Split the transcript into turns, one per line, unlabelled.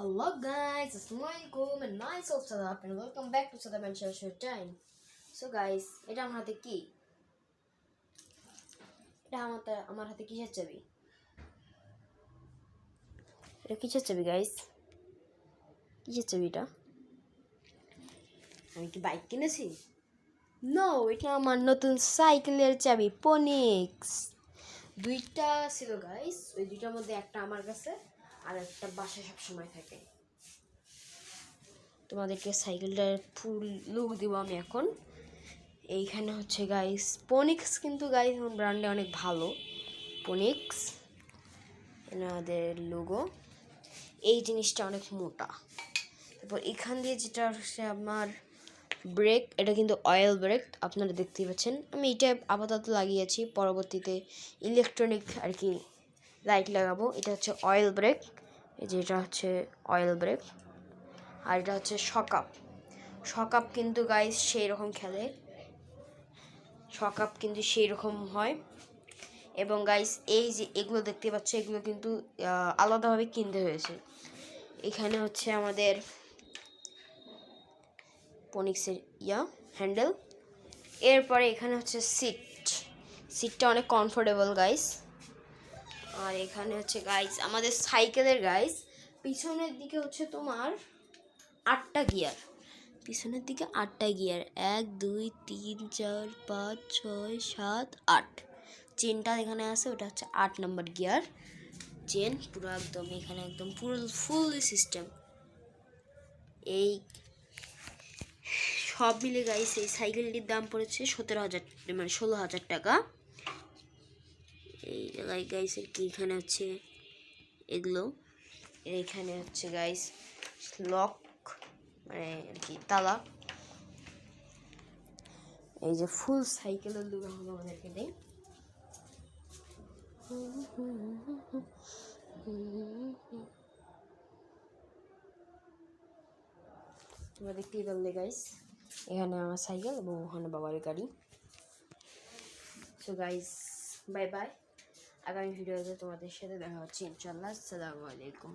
Hello guys, Assalamualaikum and myself Sadap and welcome back to Sadap and Share Share Time. So guys, এটা আমার হাতে কি? এটা আমার আমার হাতে কিসের চাবি? এটা কিসের চাবি গাইস? কিসের চাবি এটা? আমি কি বাইক কিনেছি? নো এটা আমার নতুন সাইকেলের চাবি পনিক্স দুইটা ছিল গাইস ওই দুইটার মধ্যে একটা আমার কাছে আর একটা বাসায় সব সময় থাকে। তোমাদেরকে সাইকেলটার ফুল লুক দিব আমি এখন। এইখানে হচ্ছে গাইস পনিক্স কিন্তু গাইস আমার ব্র্যান্ডে অনেক ভালো। পনিক্স এনাদের লোগো এই জিনিসটা অনেক মোটা। তারপর এখান দিয়ে যেটা হচ্ছে আমার ব্রেক এটা কিন্তু অয়েল ব্রেক আপনারা দেখতেই পাচ্ছেন। আমি এটা আপাতত লাগিয়েছি পরবর্তীতে ইলেকট্রনিক আর কি লাইট লাগাবো, এটা হচ্ছে অয়েল ব্রেক এই যে এটা হচ্ছে অয়েল ব্রেক আর এটা হচ্ছে শকআপ শকআপ কিন্তু গাইস সেই রকম খেলে। শকআপ কিন্তু সেই রকম হয়। এবং গাইস এই যে এগুলো দেখতে পাচ্ছ, এগুলো কিন্তু আলাদাভাবে কিনতে হয়েছে। এখানে হচ্ছে আমাদের পনিক্সের ইয়া হ্যান্ডেল এরপরে এখানে হচ্ছে সিট সিটটা অনেক কমফোর্টেবল গাইস আর এখানে হচ্ছে গাইস আমাদের সাইকেলের গাইস পিছনের দিকে হচ্ছে তোমার আটটা গিয়ার পিছনের দিকে আটটা গিয়ার এক, দুই, তিন, চার, পাঁচ, ছয়, সাত, আট। চেনটা এখানে আছে, ওটা হচ্ছে আট নম্বর গিয়ার চেন পুরো একদম এখানে একদম পুরো ফুল সিস্টেম এই সব মিলে গাইস এই সাইকেলটির দাম পড়েছে সতেরো হাজার মানে ষোলো হাজার টাকা। এই জায়গায় গাইসের কি এখানে হচ্ছে? এগুলো। এইখানে হচ্ছে গাইস লক মানে আর কি, তালা। এই যে ফুল সাইকেলের লুক এখন আমাদেরকে দেয় তোমরা দেখতেই পারলে গাইস এখানে আমার সাইকেল এবং ওখানে বাবার গাড়ি। সো গাইস বাই বাই আগামী ভিডিওতে তোমাদের সাথে দেখা হচ্ছে ইনশাল্লাহ আসসালামু আলাইকুম।